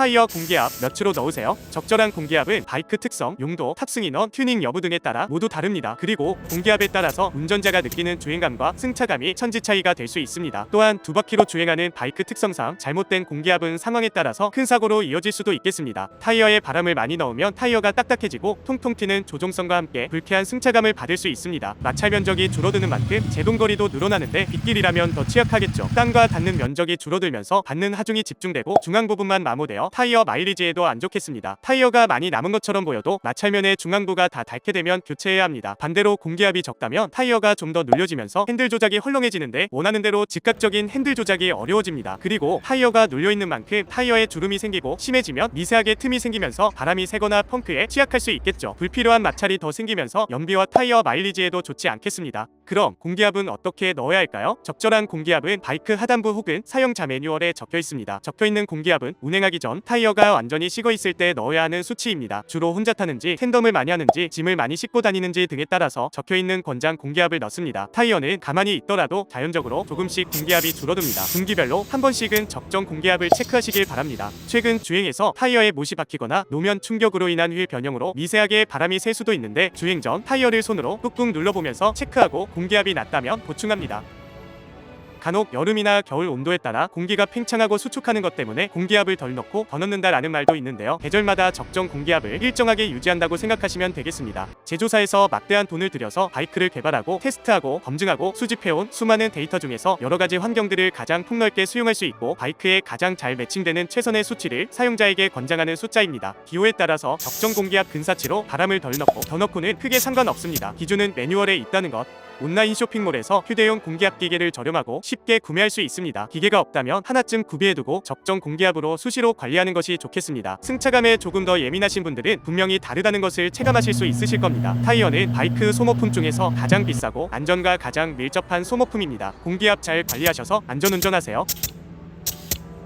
타이어 공기압 몇 츠로 넣으세요? 적절한 공기압은 바이크 특성, 용도, 탑승 인원, 튜닝 여부 등에 따라 모두 다릅니다. 그리고 공기압에 따라서 운전자가 느끼는 주행감과 승차감이 천지 차이가 될 수 있습니다. 또한 두 바퀴로 주행하는 바이크 특성상 잘못된 공기압은 상황에 따라서 큰 사고로 이어질 수도 있겠습니다. 타이어에 바람을 많이 넣으면 타이어가 딱딱해지고 통통 튀는 조종성과 함께 불쾌한 승차감을 받을 수 있습니다. 마찰 면적이 줄어드는 만큼 제동거리도 늘어나는데 빗길이라면 더 취약하겠죠. 땅과 닿는 면적이 줄어들면서 받는 하중이 집중되고 중앙 부분만 마모되어 타이어 마일리지에도 안 좋겠습니다. 타이어가 많이 남은 것처럼 보여도 마찰면의 중앙부가 다 닳게 되면 교체해야 합니다. 반대로 공기압이 적다면 타이어가 좀 더 눌려지면서 핸들 조작이 헐렁해지는데 원하는 대로 즉각적인 핸들 조작이 어려워집니다. 그리고 타이어가 눌려 있는 만큼 타이어에 주름이 생기고 심해지면 미세하게 틈이 생기면서 바람이 새거나 펑크에 취약할 수 있겠죠. 불필요한 마찰이 더 생기면서 연비와 타이어 마일리지에도 좋지 않겠습니다. 그럼 공기압은 어떻게 넣어야 할까요? 적절한 공기압은 바이크 하단부 혹은 사용자 매뉴얼에 적혀 있습니다. 적혀 있는 공기압은 운행하기 전 타이어가 완전히 식어 있을 때 넣어야 하는 수치입니다. 주로 혼자 타는지 텐덤을 많이 하는지 짐을 많이 싣고 다니는지 등에 따라서 적혀 있는 권장 공기압을 넣습니다. 타이어는 가만히 있더라도 자연적으로 조금씩 공기압이 줄어듭니다. 분기별로 한 번씩은 적정 공기압을 체크하시길 바랍니다. 최근 주행에서 타이어에 못이 박히거나 노면 충격으로 인한 휠 변형으로 미세하게 바람이 새 수도 있는데 주행 전 타이어를 손으로 꾹꾹 눌러보면서 체크하고 공기압이 낮다면 보충합니다. 간혹 여름이나 겨울 온도에 따라 공기가 팽창하고 수축하는 것 때문에 공기압을 덜 넣고 더 넣는다라는 말도 있는데요. 계절마다 적정 공기압을 일정하게 유지한다고 생각하시면 되겠습니다. 제조사에서 막대한 돈을 들여서 바이크를 개발하고 테스트하고 검증하고 수집해온 수많은 데이터 중에서 여러 가지 환경들을 가장 폭넓게 수용할 수 있고 바이크에 가장 잘 매칭되는 최선의 수치를 사용자에게 권장하는 숫자입니다. 기호에 따라서 적정 공기압 근사치로 바람을 덜 넣고 더 넣고는 크게 상관없습니다. 기준은 매뉴얼에 있다는 것. 온라인 쇼핑몰에서 휴대용 공기압 기계를 저렴하고 쉽게 구매할 수 있습니다. 기계가 없다면 하나쯤 구비해두고 적정 공기압으로 수시로 관리하는 것이 좋겠습니다. 승차감에 조금 더 예민하신 분들은 분명히 다르다는 것을 체감하실 수 있으실 겁니다. 타이어는 바이크 소모품 중에서 가장 비싸고 안전과 가장 밀접한 소모품입니다. 공기압 잘 관리하셔서 안전운전하세요.